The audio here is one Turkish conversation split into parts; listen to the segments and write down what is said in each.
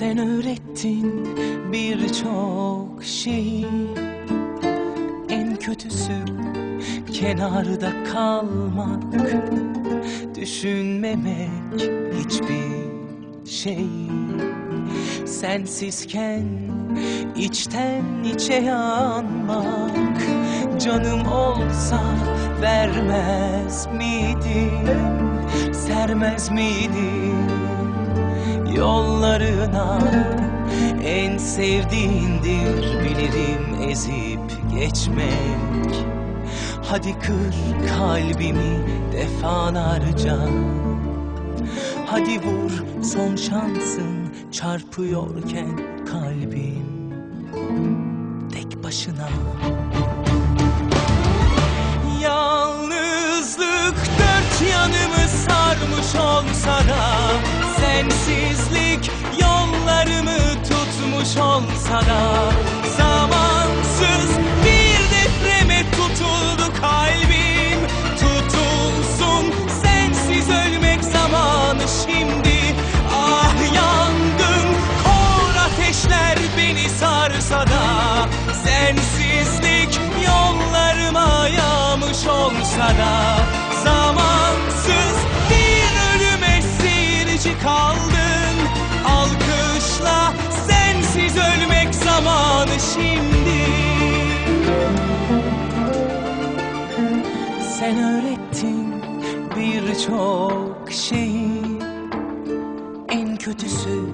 Sen öğrettin birçok şeyi. En kötüsü kenarda kalmak Düşünmemek hiçbir şeyi Sensizken içten içe yanmak Canım olsa vermez miydim Sermez miydim yollarına En sevdiğindir bilirim ezip geçmek. Hadi kır kalbimi defalarca. Hadi vur son şansın çarpıyorken kalbim Tek başına. Yalnızlık dört yanımı sarmış olsa da Yollarımı tutmuş olsa da Sen öğrettin birçok şeyi. En kötüsü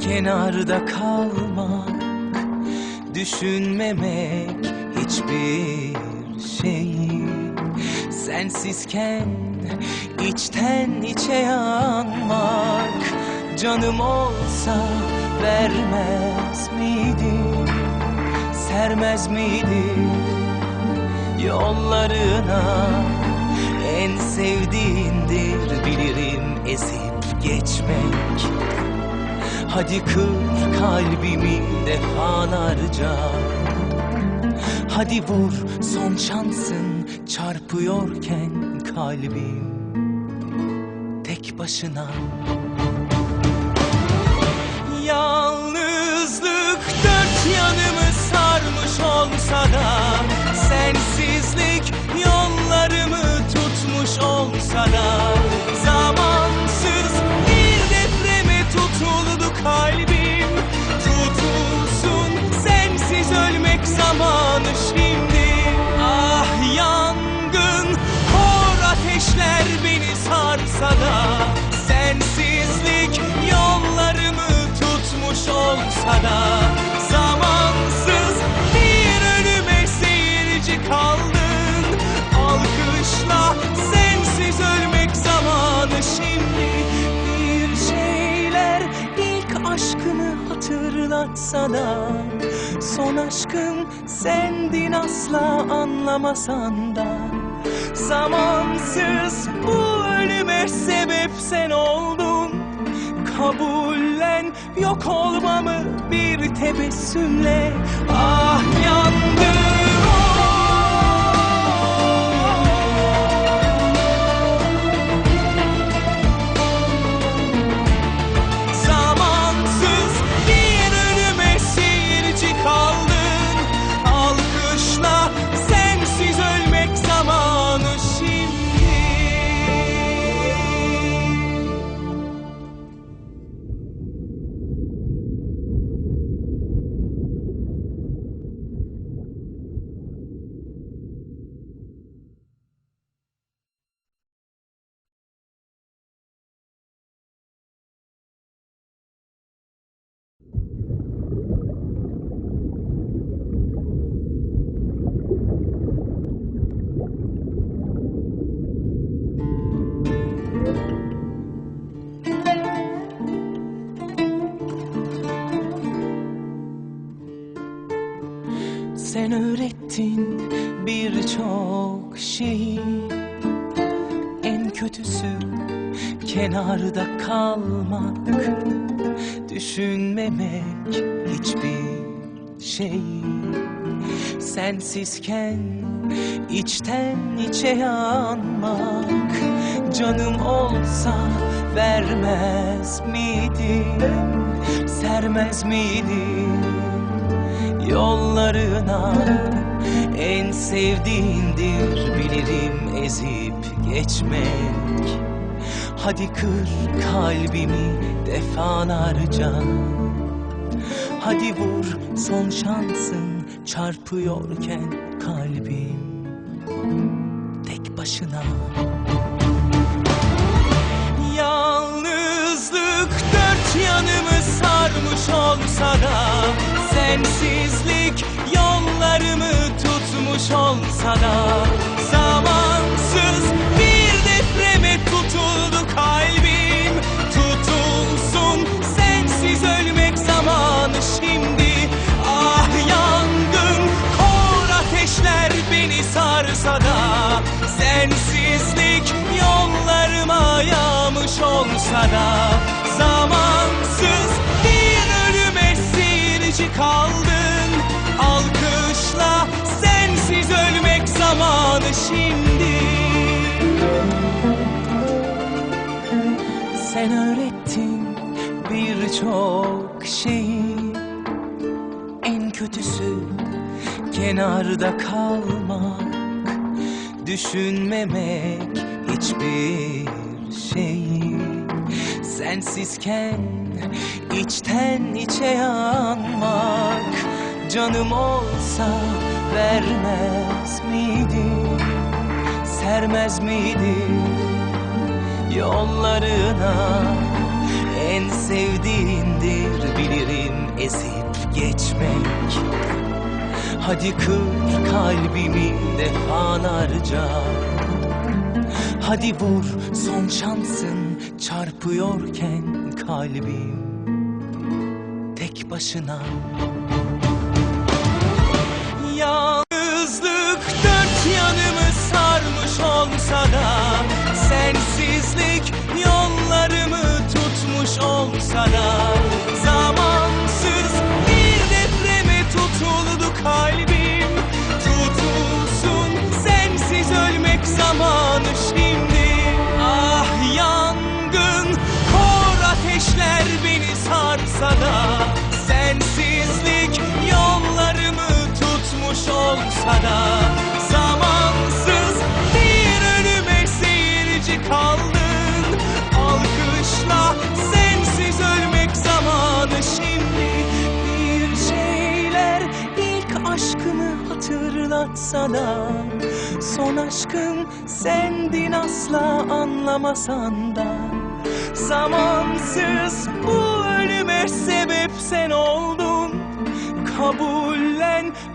kenarda kalmak Düşünmemek hiçbir şeyi Sensizken içten içe yanmak Canım olsa vermez miydim Sermez miydim yollarına? En sevdiğindir bilirim ezip geçmek. Hadi kır kalbimi defalarca. Hadi vur son şansın çarpıyorken kalbim Tek başına da Son aşkım sendin asla anlamasan da. Zamansız bu ölüme sebep sen oldun. Kabullen yok olmamı bir tebessümle. Ah yandım Sen öğrettin birçok şeyi. En kötüsü kenarda kalmak Düşünmemek hiçbir şeyi Sensizken içten içe yanmak Canım olsa vermez miydim sermez miydim yollarına. En sevdiğindir bilirim ezip geçmek. Hadi kır kalbimi defalarca. Hadi vur son şansın çarpıyorken kalbim Tek başına. Yalnızlık dört yanımı sarmış olsa da Sensizlik yollarımı tutmuş olsa da Zamansız bir depreme tutuldu kalbim. Tutulsun sensiz ölmek zamanı şimdi. Ah yangın kor ateşler beni sarsa da Sensizlik yollarıma yağmış olsa da Zamansız birçok şeyi En kötüsü kenarda kalmak. Düşünmemek hiçbir şeyi Sensizken içten içe yanmak. Canım olsa vermez miydim Sermez miydim yollarına En sevdiğindir. Bilirim ezip geçmek. Hadi kır kalbimi defalarca. Hadi vur son şansın çarpıyorken kalbim Tek başına. Yalnızlık olsa da Zamansız bir ölüme seyirci kaldın. Alkışla sensiz ölmek zamanı şimdi. Bir şeyler ilk aşkımı hatırlatsa da Son aşkım sendin asla anlamasan da. Zamansız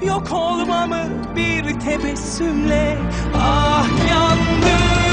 yok olmamı bir tebessümle ah yandım.